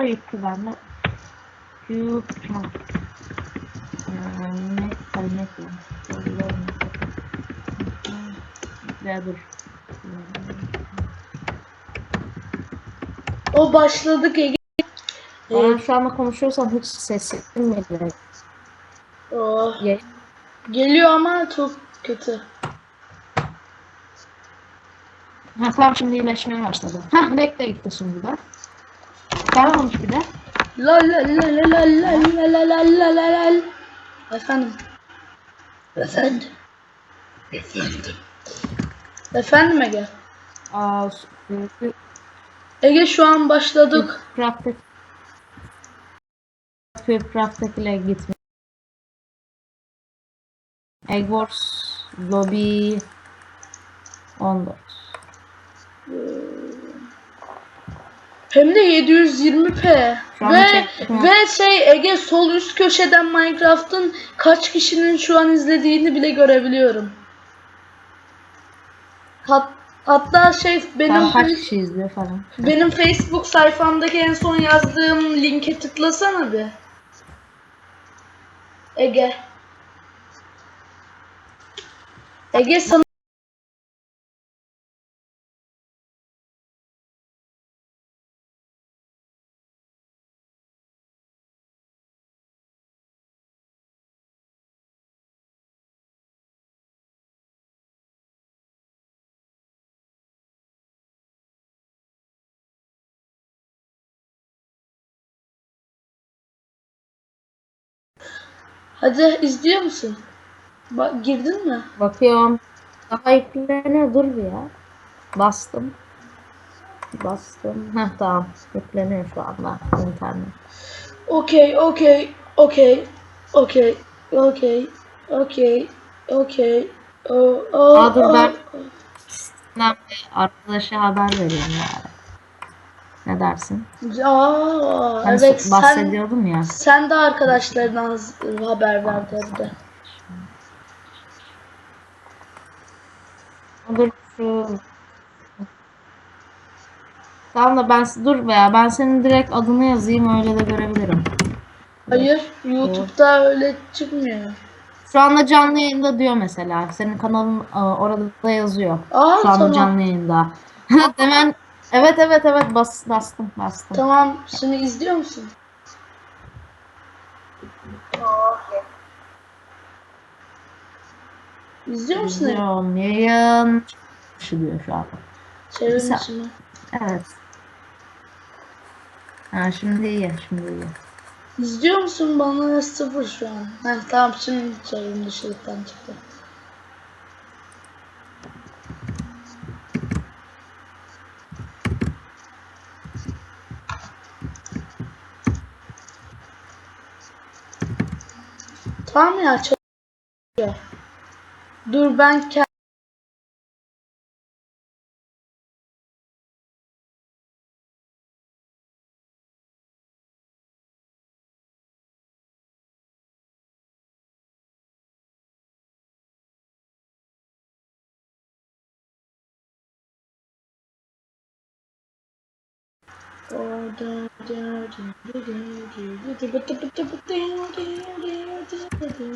gitti bende. Q çan. Ne kalmak yok. Ya dur. O başladık Ege. Ben şu anda konuşuyorsam hiç sesim geliyor. Oh. Ye- Geliyor ama çok kötü. Ha tamam şimdi iyileşmeye başladı. Hah bekle gitti şimdi de. Konuş bir de. La la la la la la la la la la la la. Efendim. Efendim. Efendim. Efendim Ege. Aa, Ege şu an başladık. Praktik. Praktik ile gitme. Egg Wars Lobby 14. Hem de 720p. Şu an Ve ve şey Ege sol üst köşeden Minecraft'ın kaç kişinin şu an izlediğini bile görebiliyorum. Hat, hatta şey benim Tam kaç kişi izliyor falan. benim Facebook sayfamdaki en son yazdığım linke tıklasana bir. Ege. Ege sana Hadi izliyor musun? Bak girdin mi? Bakıyorum. Daha yükleniyor dur bir ya. Bastım. Bastım. Heh tamam. Yükleniyor şu anda internet. Okey, okey, okey, okey, okey, okey, okey. O- o- Aa, dur ben- Ben bir arkadaşa haber vereyim yani. Ne dersin? Aa, Hani evet so- sen, bahsediyordum ya. sen de arkadaşlarına haber ver dedi. Dur şu Tamam da ben dur veya ben senin direkt adını yazayım öyle de görebilirim. Hayır, YouTube'da öyle çıkmıyor. Şu anda canlı yayında diyor mesela. Senin kanalın orada da yazıyor. Aa, Şu anda tamam. canlı yayında. Hemen evet evet evet bas, bastım bastım. Tamam, şimdi izliyor musun? İzliyor musun? İzliyorum. Yayın diyor şu an. Çevir Sen- içine. Evet. Ha şimdi iyi şimdi iyi. İzliyor musun? Bana sıfır şu an. Heh, tamam şimdi çevrim dışılıktan çıktı. Tamam ya çalışıyor. Dur ben ke- Oh,